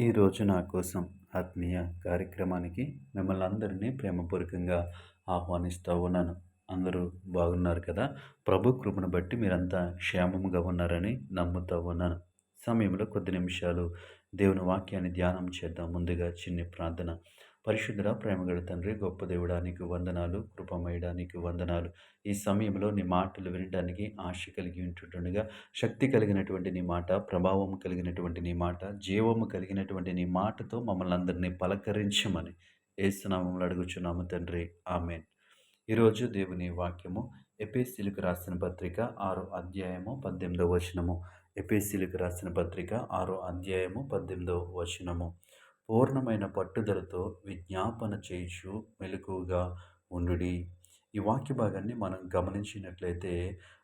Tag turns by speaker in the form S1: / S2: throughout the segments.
S1: ఈరోజు నా కోసం ఆత్మీయ కార్యక్రమానికి మిమ్మల్ని అందరినీ ప్రేమపూర్వకంగా ఆహ్వానిస్తూ ఉన్నాను. అందరూ బాగున్నారు కదా? ప్రభు కృపను బట్టి మీరంతా క్షేమముగా ఉన్నారని నమ్ముతూ ఉన్నాను. సమయంలో కొద్ది నిమిషాలు దేవుని వాక్యాన్ని ధ్యానం చేద్దాం. ముందుగా చిన్ని ప్రార్థన. పరిశుద్ధుడ ప్రేమగల తండ్రి గొప్ప దేవుడానికి వందనాలు కృపమయడానికి వందనాలు. ఈ సమయంలో నీ మాటలు వినడానికి ఆశ కలిగి ఉంటుండగా శక్తి కలిగినటువంటి నీ మాట ప్రభావం కలిగినటువంటి నీ మాట జీవము కలిగినటువంటి నీ మాటతో మమ్మల్ని అందరినీ పలకరించమని ఏసునామంలో అడుగుచున్నాము తండ్రి. ఆమెన్. ఈరోజు దేవుని వాక్యము ఎపిసిలకు రాసిన పత్రిక ఆరో అధ్యాయము పద్దెనిమిదవ వచనము. ఎపిసిలకు రాసిన పత్రిక ఆరో అధ్యాయము పద్దెనిమిదవ వచనము. పూర్ణమైన పట్టుదలతో విజ్ఞాపన చేయుచు మెలకువగా ఉండుడి. ఈ వాక్య భాగాన్ని మనం గమనించినట్లయితే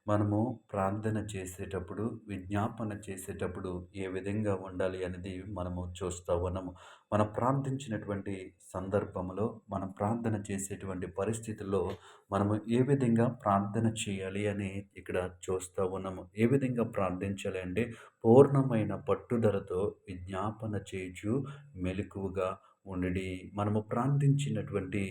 S1: మనము ప్రార్థన చేసేటప్పుడు విజ్ఞాపన చేసేటప్పుడు ఏ విధంగా ఉండాలి అనేది మనము చూస్తూ ఉన్నాము. మనం ప్రార్థించినటువంటి సందర్భంలో మనం ప్రార్థన చేసేటువంటి పరిస్థితుల్లో మనము ఏ విధంగా ప్రార్థన చేయాలి అని ఇక్కడ చూస్తూ ఉన్నాము. ఏ విధంగా ప్రార్థించాలి అంటే పూర్ణమైన పట్టుదలతో విజ్ఞాపన చేయచు మెలకువగా ఉండడి మనము ప్రార్థించినటువంటి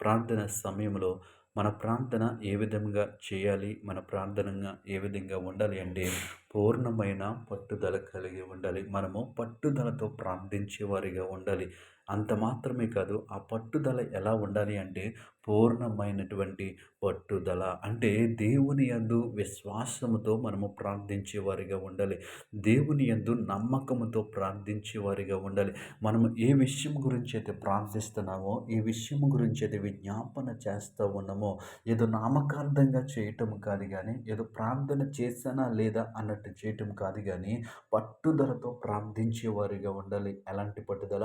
S1: ప్రార్థన సమయంలో మన ప్రార్థన ఏ విధంగా చేయాలి? మన ప్రార్థనగా ఏ విధంగా ఉండాలి అంటే పూర్ణమైన పట్టుదల కలిగి ఉండాలి. మనము పట్టుదలతో ప్రార్థించేవారిగా ఉండాలి. అంత మాత్రమే కాదు ఆ పట్టుదల ఎలా ఉండాలి అంటే పూర్ణమైనటువంటి పట్టుదల. అంటే దేవుని యందు విశ్వాసముతో మనము ప్రార్థించేవారిగా ఉండాలి. దేవుని యందు నమ్మకముతో ప్రార్థించేవారిగా ఉండాలి. మనము ఏ విషయం గురించి అయితే ప్రార్థిస్తున్నామో ఏ విషయం గురించి అయితే విజ్ఞాపన చేస్తూ ఉన్నామో ఏదో నామకార్థంగా చేయటం కాదు కానీ ఏదో ప్రార్థన చేశానా లేదా అన్నట్టు చేయటం కాదు కానీ పట్టుదలతో ప్రార్థించేవారిగా ఉండాలి. ఎలాంటి పట్టుదల?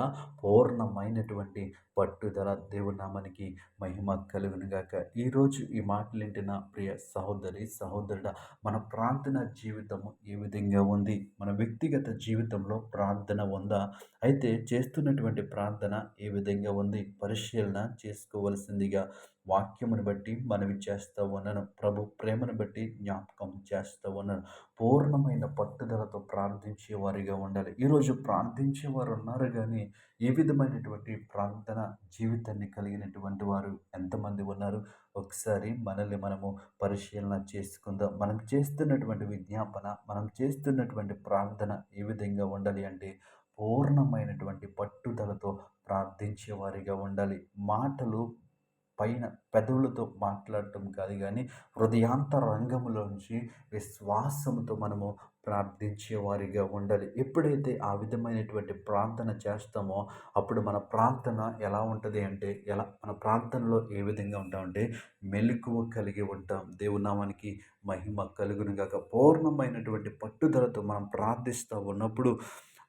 S1: పరిపూర్ణమైనటువంటి పట్టుదల దేవునామానికి మహిమ కలుగునుగాక. ఈరోజు ఈ మాటలు నా ప్రియ సహోదరి సహోదరుడ మన ప్రార్థన జీవితము ఏ విధంగా ఉంది? మన వ్యక్తిగత జీవితంలో ప్రార్థన ఉందా? అయితే చేస్తున్నటువంటి ప్రార్థన ఏ విధంగా ఉంది? పరిశీలన చేసుకోవలసిందిగా వాక్యమును బట్టి మనవి చేస్తూ ఉన్నాను ప్రభు ప్రేమను బట్టి జ్ఞాపకం చేస్తూ ఉన్నాను పూర్ణమైన పట్టుదలతో ప్రార్థించే వారిగా ఉండాలి. ఈరోజు ప్రార్థించేవారు ఉన్నారు కానీ ఏ విధమైనటువంటి ప్రార్థన జీవితాన్ని కలిగినటువంటి వారు ఎంతమంది ఉన్నారు? ఒకసారి మనల్ని మనము పరిశీలన చేసుకుందాం. మనం చేస్తున్నటువంటి విజ్ఞాపన మనం చేస్తున్నటువంటి ప్రార్థన ఏ విధంగా ఉండాలి అంటే పూర్ణమైనటువంటి పట్టుదలతో ప్రార్థించేవారిగా ఉండాలి. మాటలు పైన పెదవులతో మాట్లాడటం కాదు కానీ హృదయాంతరంగంలోంచి విశ్వాసంతో మనము ప్రార్థించే వారిగా ఉండాలి. ఎప్పుడైతే ఆ విధమైనటువంటి ప్రార్థన చేస్తామో అప్పుడు మన ప్రార్థన ఎలా ఉంటుంది అంటే ఎలా మన ప్రార్థనలో ఏ విధంగా ఉంటామంటే మెలకువ కలిగి ఉంటాం. దేవునామానికి మహిమ కలుగునుగాక పూర్ణమైనటువంటి పట్టుదలతో మనం ప్రార్థిస్తూ ఉన్నప్పుడు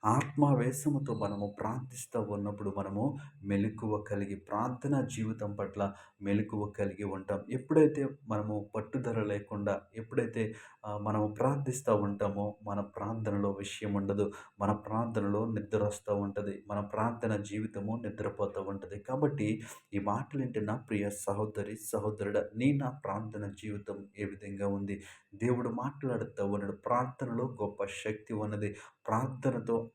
S1: ఆత్మావేశముతో మనము ప్రార్థిస్తూ ఉన్నప్పుడు మనము మెలకువ కలిగి ప్రార్థన జీవితం పట్ల మెలకువ కలిగి ఉంటాం. ఎప్పుడైతే మనము పట్టుదల లేకుండా ఎప్పుడైతే మనము ప్రార్థిస్తూ ఉంటామో మన ప్రార్థనలో విషయం ఉండదు. మన ప్రార్థనలో నిద్ర వస్తూ ఉంటుంది. మన ప్రార్థన జీవితము నిద్రపోతూ ఉంటుంది. కాబట్టి ఈ మాటలు ఏంటి నా ప్రియ సహోదరి సహోదరుడ నీ నా ప్రార్థన జీవితం ఏ విధంగా ఉంది? దేవుడు మాట్లాడుతూ ఉన్నాడు. ప్రార్థనలో గొప్ప శక్తి ఉన్నది. ప్రార్థనతో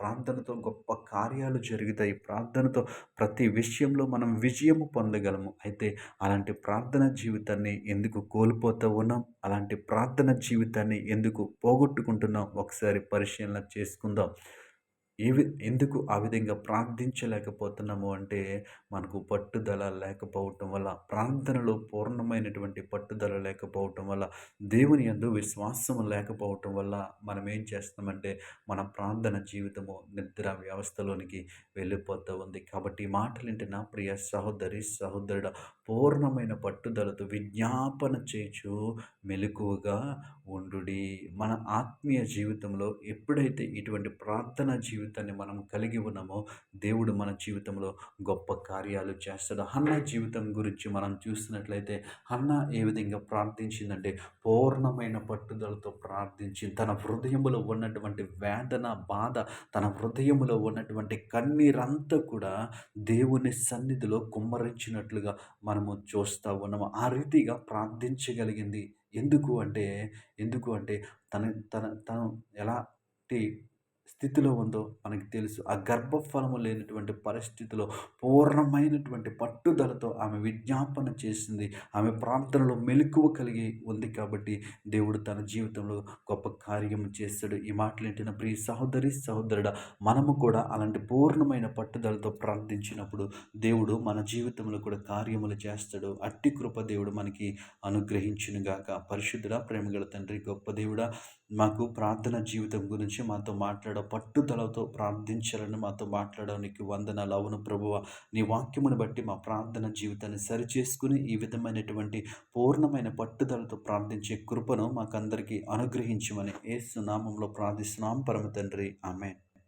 S1: ప్రార్థనతో గొప్ప కార్యాలు జరుగుతాయి. ప్రార్థనతో ప్రతి విషయంలో మనం విజయము పొందగలము. అయితే అలాంటి ప్రార్థన జీవితాన్ని ఎందుకు కోల్పోతూ ఉన్నాం? అలాంటి ప్రార్థన జీవితాన్ని ఎందుకు పోగొట్టుకుంటున్నాం? ఒకసారి పరిశీలన చేసుకుందాం. ఏవి ఎందుకు ఆ విధంగా ప్రార్థించలేకపోతున్నాము అంటే మనకు పట్టుదల లేకపోవటం వల్ల ప్రార్థనలో పూర్ణమైనటువంటి పట్టుదల లేకపోవటం వల్ల దేవుని ఎందు విశ్వాసం లేకపోవటం వల్ల మనం ఏం చేస్తామంటే మన ప్రార్థన జీవితము నిద్ర వ్యవస్థలోనికి వెళ్ళిపోతూ ఉంది. కాబట్టి ఈ మాటలు నా ప్రియ సహోదరి సహోదరుడ పూర్ణమైన పట్టుదలతో విజ్ఞాపన చేచు మెలకువగా ఉండుడి. మన ఆత్మీయ జీవితంలో ఎప్పుడైతే ఇటువంటి ప్రార్థన జీవితం జీవితాన్ని మనం కలిగి ఉన్నామో దేవుడు మన జీవితంలో గొప్ప కార్యాలు చేస్తాడు. హన్న జీవితం గురించి మనం చూస్తున్నట్లయితే హన్న ఏ విధంగా ప్రార్థించిందంటే పూర్ణమైన పట్టుదలతో ప్రార్థించి తన హృదయంలో ఉన్నటువంటి వేదన బాధ తన హృదయంలో ఉన్నటువంటి కన్నీరంతా కూడా దేవుని సన్నిధిలో కుమ్మరించినట్లుగా మనము చూస్తూ ఉన్నాము. ఆ రీతిగా ప్రార్థించగలిగింది. ఎందుకు అంటే ఎందుకు అంటే తన తన తను ఎలాంటి స్థితిలో ఉందో మనకి తెలుసు. ఆ గర్భఫలము లేనటువంటి పరిస్థితిలో పూర్ణమైనటువంటి పట్టుదలతో ఆమె విజ్ఞాపన చేసింది. ఆమె ప్రార్థనలో మెలకువ కలిగి ఉంది కాబట్టి దేవుడు తన జీవితంలో గొప్ప కార్యము చేస్తాడు. ఈ మాటలు ఏంటిన ప్రియ సహోదరి సహోదరుడ మనము కూడా అలాంటి పూర్ణమైన పట్టుదలతో ప్రార్థించినప్పుడు దేవుడు మన జీవితంలో కూడా కార్యములు చేస్తాడు. అట్టి కృప దేవుడు మనకి అనుగ్రహించునుగాక. పరిశుద్ధుడ ప్రేమగల తండ్రి గొప్ప దేవుడా మాకు ప్రార్థన జీవితం గురించి మాతో మాట్లాడ పట్టుదలతో ప్రార్థించాలని మాతో మాట్లాడడానికి వందనాలు. అవును ప్రభువ నీ వాక్యమును బట్టి మా ప్రార్థన జీవితాన్ని సరిచేసుకుని ఈ విధమైనటువంటి పూర్ణమైన పట్టుదలతో ప్రార్థించే కృపను మాకందరికీ అనుగ్రహించమని ఏసు నామంలో ప్రార్థిస్తున్నాం. పరమ తండ్రి. ఆమె